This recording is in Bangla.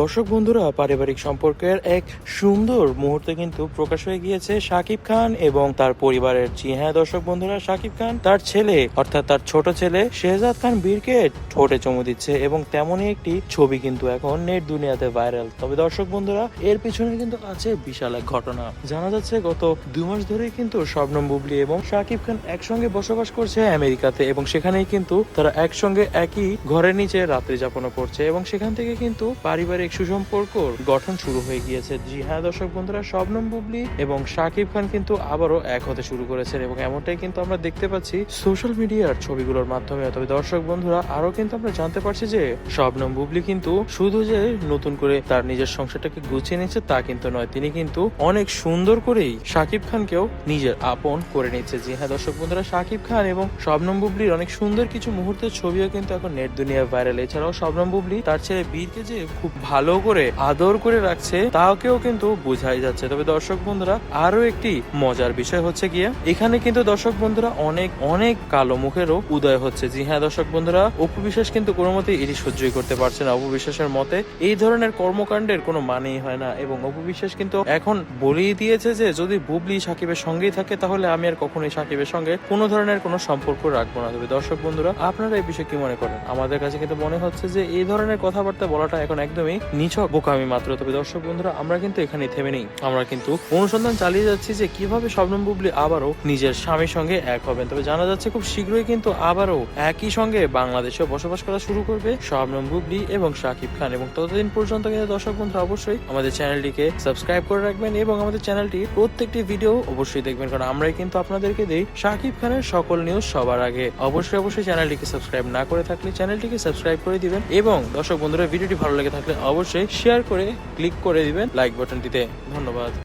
দর্শক বন্ধুরা, পারিবারিক সম্পর্কের এক সুন্দর মুহূর্তে কিন্তু প্রকাশ হয়ে গিয়েছে শাকিব খান এবং তার পরিবারের। জি হ্যাঁ দর্শক বন্ধুরা শাকিব খান তার ছেলে, অর্থাৎ তার ছোট ছেলে শেহজাদ খান বীরকে ঠোঁটে চুমু দিচ্ছে এবং তেমনই একটি ছবি কিন্তু এখন নেট দুনিয়াতে ভাইরাল। তবে দর্শক বন্ধুরা, এর পিছনে কিন্তু আছে বিশাল এক ঘটনা। জানা যাচ্ছে গত দুই মাস ধরেই কিন্তু শবনম বুবলি এবং শাকিব খান একসঙ্গে বসবাস করছে আমেরিকাতে এবং সেখানেই কিন্তু তারা একসঙ্গে একই ঘরের নিচে রাত্রি যাপন করছে এবং সেখান থেকে কিন্তু পারিবারিক সুসম্পর্ক গঠন শুরু হয়ে গিয়েছে। জি হ্যাঁ দর্শক বন্ধুরা, শবনম বুবলি এবং শাকিব খান কিন্তু আবারও এক হতে শুরু করেছেন এবং এমনটাই কিন্তু আমরা দেখতে পাচ্ছি সোশ্যাল মিডিয়ার ছবিগুলোর মাধ্যমে। তবে দর্শক বন্ধুরা আরও কিন্তু আমরা জানতে পারছি যে শবনম বুবলি কিন্তু শুধু যে নতুন করে তার নিজের সংসারটাকে গুছিয়ে নিচ্ছে তা কিন্তু নয়, তিনি কিন্তু অনেক সুন্দর করেই শাকিব খানকেও নিজের আপন করে নিচ্ছে জি হ্যাঁ দর্শক বন্ধুরা, শাকিব খান এবং শবনম বুবলির অনেক সুন্দর কিছু মুহূর্তের ছবিও কিন্তু এখন নেট দুনিয়ায় ভাইরাল। এছাড়াও শবনম বুবলি তার ছেলে বীরকে যে খুব ভালো করে আদর করে রাখছে, তাকেও কিন্তু বোঝাই যাচ্ছে। তবে দর্শক বন্ধুরা আরও একটি মজার বিষয় হচ্ছে গিয়ে, এখানে কিন্তু দর্শক বন্ধুরা অনেক অনেক কালো মুখেরও উদয় হচ্ছে। জি হ্যাঁ দর্শক বন্ধুরা অপু কিন্তু কোনো মতেই এটি সহ্যই করতে পারছে না। অপু বিশ্বাসের মতে এই ধরনের কর্মকাণ্ডের কোনো মানেই হয় না এবং অপু বিশ্বাস কিন্তু এখন বলেই দিয়েছে যে, যদি বুবলি সাকিবের সঙ্গেই থাকে, তাহলে আমি আর কখনোই সাকিবের সঙ্গে কোনো ধরনের কোনো সম্পর্ক রাখব না। তবে দর্শক বন্ধুরা, আপনারা এই বিষয়ে কি মনে করেন? আমাদের কাছে কিন্তু মনে হচ্ছে যে, এই ধরনের কথাবার্তা বলাটা এখন একদমই নিছক বোকামি মাত্র। তবে দর্শক বন্ধুরা, আমরা কিন্তু এখানে থেমে নেই। আমরা কিন্তু অনুসন্ধান চালিয়ে যাচ্ছি যে কীভাবে শবনম বুবলি আবারও নিজের স্বামীর সঙ্গে এক হবেন। তবে জানা যাচ্ছে খুব শীঘ্রই কিন্তু আবারও একই সঙ্গে বাংলাদেশে বসবাস করা শুরু করবে শবনম বুবলি এবং শাকিব খান। এবং ততদিন পর্যন্ত কিন্তু দর্শক বন্ধুরা, অবশ্যই আমাদের চ্যানেলটিকে সাবস্ক্রাইব করে রাখবেন এবং আমাদের চ্যানেলটি প্রত্যেকটি ভিডিও অবশ্যই দেখবেন। কারণ আমরাই কিন্তু আপনাদেরকে দিই শাকিব খানের সকল নিউজ সবার আগে। অবশ্যই অবশ্যই চ্যানেলটিকে সাবস্ক্রাইব না করে থাকলে চ্যানেলটিকে সাবস্ক্রাইব করে দিবেন। এবং দর্শক বন্ধুরা, ভিডিওটি ভালো লেগে থাকলে অবশ্যই শেয়ার করে ক্লিক করে দিবেন লাইক বাটনটিতে ধন্যবাদ।